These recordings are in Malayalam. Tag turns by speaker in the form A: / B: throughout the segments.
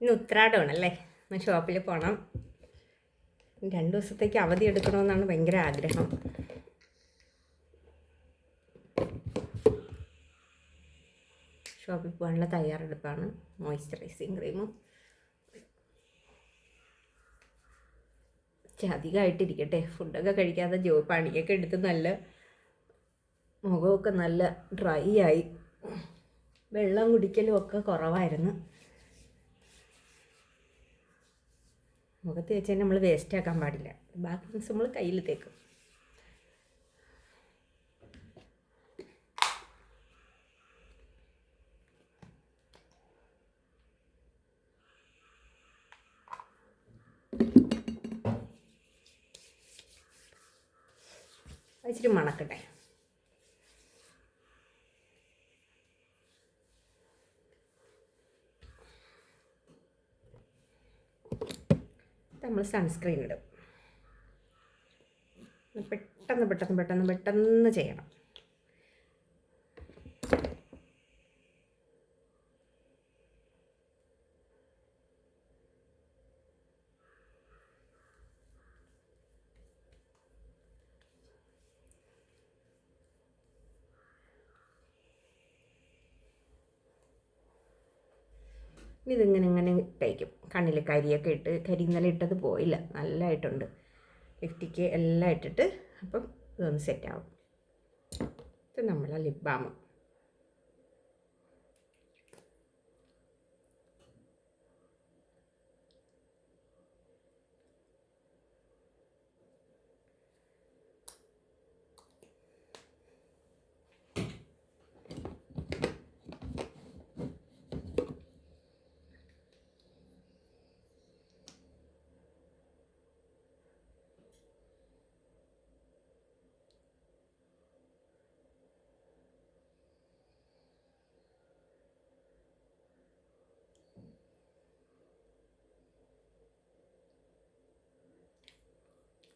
A: ഇന്ന് ഉത്രാടമാണല്ലേ? ഒന്ന് ഷോപ്പിൽ പോകണം രണ്ട് ദിവസത്തേക്ക് അവധി എടുക്കണമെന്നാണ് ഭയങ്കര ആഗ്രഹം. ഷോപ്പിൽ പോകാനുള്ള തയ്യാറെടുപ്പാണ്. മോയ്സ്ചറൈസിങ് ക്രീമും. അധികമായിട്ടിരിക്കട്ടെ. ഫുഡൊക്കെ കഴിക്കാതെ ജോ പണിയൊക്കെ എടുത്ത് നല്ല മുഖമൊക്കെ നല്ല ഡ്രൈ ആയി. വെള്ളം കുടിക്കലും ഒക്കെ കുറവായിരുന്നു. മുഖത്ത് വെച്ചാൽ നമ്മൾ വേസ്റ്റ് ആക്കാൻ പാടില്ല. ബാക്കി ദിവസം നമ്മൾ കയ്യിൽ തേക്കും. ഇച്ചിരി മണക്കട്ടെ. നമ്മൾ സൺസ്ക്രീൻ ഇടും. പെട്ടെന്ന് പെട്ടെന്ന് പെട്ടെന്ന് പെട്ടെന്ന് ചെയ്യണം. ഇതിങ്ങനെ ഇങ്ങനെ ഇട്ടേക്കും. കണ്ണിൽ കരിയൊക്കെ ഇട്ട് കരി ഇന്നലെ ഇട്ടത് പോയില്ല. നല്ലതായിട്ടുണ്ട് ലിഫ്റ്റിക്ക് എല്ലാം ഇട്ടിട്ട് അപ്പം ഇതൊന്ന് സെറ്റാവും ഇത് നമ്മളെ ലിപ് ബാം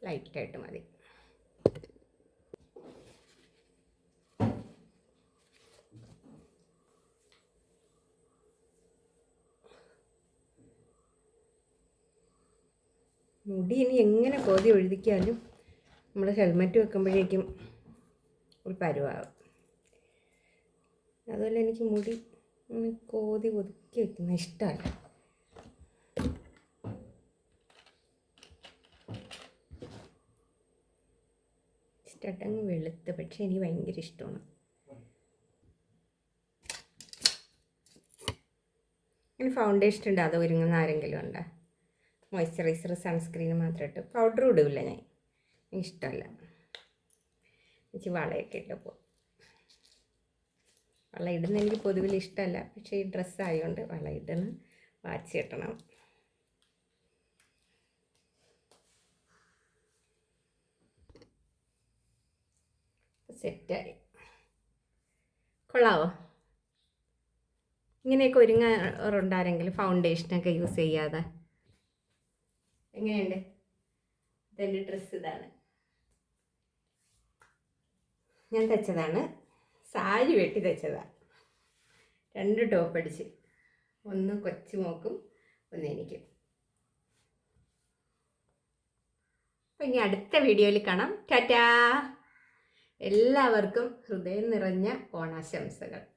A: ലൈറ്റായിട്ട് മതി. മുടി ഇനി എങ്ങനെ കോതി ഒഴുതിക്കാലും നമ്മൾ ഹെൽമെറ്റ് വെക്കുമ്പോഴേക്കും ഒരു പരുവാകും അതുപോലെ എനിക്ക് മുടി കോതി ഒതുക്കി വെക്കുന്ന ഇഷ്ടമല്ല. ഇഷ്ടട്ടങ്ങ് വെളുത്ത്. പക്ഷേ എനിക്ക് ഭയങ്കര ഇഷ്ടമാണ്. ഇനി ഫൗണ്ടേഷൻ ഉണ്ട് അത് ഒരുങ്ങുന്ന ആരെങ്കിലും ഉണ്ട്? മോയ്സ്ചറൈസർ സൺസ്ക്രീൻ മാത്രം ഇട്ട്. പൗഡർ ഇടില്ല ഞാൻ. എനിക്കിഷ്ടമല്ല. എനിക്ക് വളയൊക്കെ ഇട്ടപ്പോൾ വള ഇടുന്ന എനിക്ക് പൊതുവിൽ ഇഷ്ടമല്ല. പക്ഷേ ഈ ഡ്രസ്സായതുകൊണ്ട് വള ഇടണം. വാച്ച് കെട്ടണം. സെറ്റായി കൊള്ളാവോ? ഇങ്ങനെയൊക്കെ ഒരുങ്ങാറുണ്ടാരെങ്കിൽ ഫൗണ്ടേഷനൊക്കെ യൂസ് ചെയ്യാതെ? എങ്ങനെയുണ്ട്? ഇതെന്റെ ഡ്രസ്സ് ഇതാണ്. ഞാൻ തച്ചതാണ്. സാരി വെട്ടി തച്ചതാണ് രണ്ട് ടോപ്പ് അടിച്ച്. ഒന്ന് കൊച്ചു മോക്കും ഒന്ന് എനിക്ക്. അപ്പം ഇനി അടുത്ത വീഡിയോയിൽ കാണാം. ടാറ്റാ! എല്ലാവർക്കും ഹൃദയം നിറഞ്ഞ ഓണാശംസകൾ.